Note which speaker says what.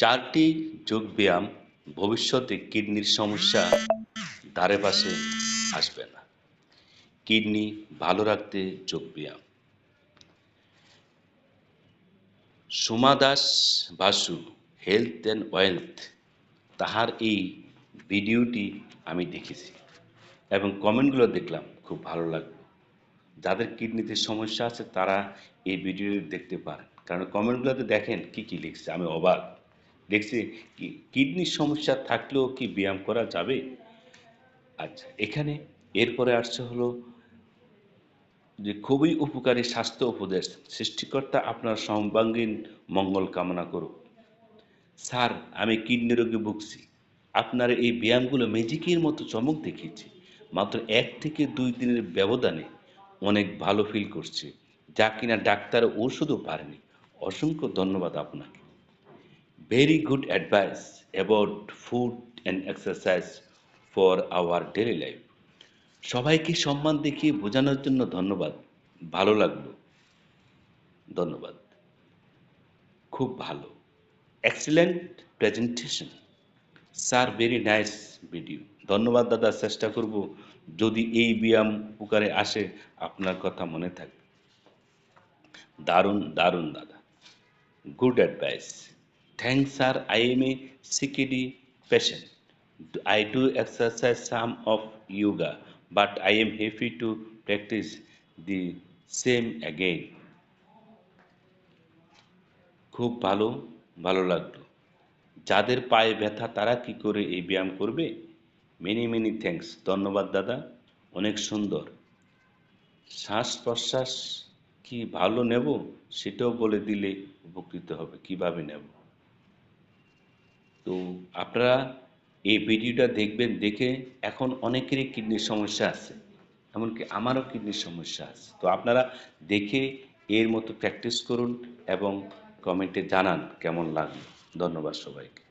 Speaker 1: চারটি যোগব্যায়াম ভবিষ্যতে কিডনির সমস্যা ধারে পাশে আসবে না। কিডনি ভালো রাখতে যোগব্যায়াম। Soma Das Basu health and wealth তাহার এই ভিডিওটি আমি দেখেছি এবং কমেন্টগুলো দেখলাম, খুব ভালো লাগল। যাদের কিডনিতে সমস্যা আছে, তারা এই ভিডিও দেখতে পারেন। কারণ কমেন্টগুলোতে দেখেন কি কি লিখছে, আমি অবাক। দেখছি কিডনির সমস্যা থাকলেও কি ব্যায়াম করা যাবে? আচ্ছা এখানে এরপরে আসছে হলো যে খুবই উপকারী স্বাস্থ্য উপদেশ, সৃষ্টিকর্তা আপনার সর্বাঙ্গীন মঙ্গল কামনা করুক। স্যার, আমি কিডনি রোগে ভুগছি। আপনার এই ব্যায়ামগুলো ম্যাজিকের মতো চমক দেখিয়েছে। মাত্র এক থেকে দুই দিনের ব্যবধানে অনেক ভালো ফিল করছে। যা কিনা ডাক্তার ওষুধও পারেনি। অসংখ্য ধন্যবাদ আপনাকে। Very good advice about food and exercise for our daily life সবাইকে সম্মান দেখিয়ে বোঝানোর জন্য ধন্যবাদ। ভালো লাগল। ধন্যবাদ। খুব ভালো। Excellent presentation sir very nice video ধন্যবাদ, দাদা। চেষ্টা করব যদি এই ব্যায়াম উপকারে আসে আপনার কথা মনে থাকবে দারুণ দারুণ, দাদা। Good advice thanks sir I am a C K D patient I do exercise some of yoga, but I am happy to practice the same again. খুব ভালো ভালো লাগল। যাদের পায়ে ব্যথা তারা কি করে এই ব্যায়াম করবে? মেনি মেনি থ্যাঙ্কস ধন্যবাদ দাদা। অনেক সুন্দর। শ্বাস প্রশ্বাস কি ভালো নেব? সেটাও বলে দিলে উপকৃত হবে। কীভাবে নেব? তো আপনারা এই ভিডিওটা দেখবেন, দেখে এখন অনেকেরই কিডনির সমস্যা আছে, এমনকি আমারও কিডনির সমস্যা আছে। তো আপনারা দেখে এর মতো প্র্যাকটিস করুন এবং কমেন্টে জানান কেমন লাগল। ধন্যবাদ সবাইকে।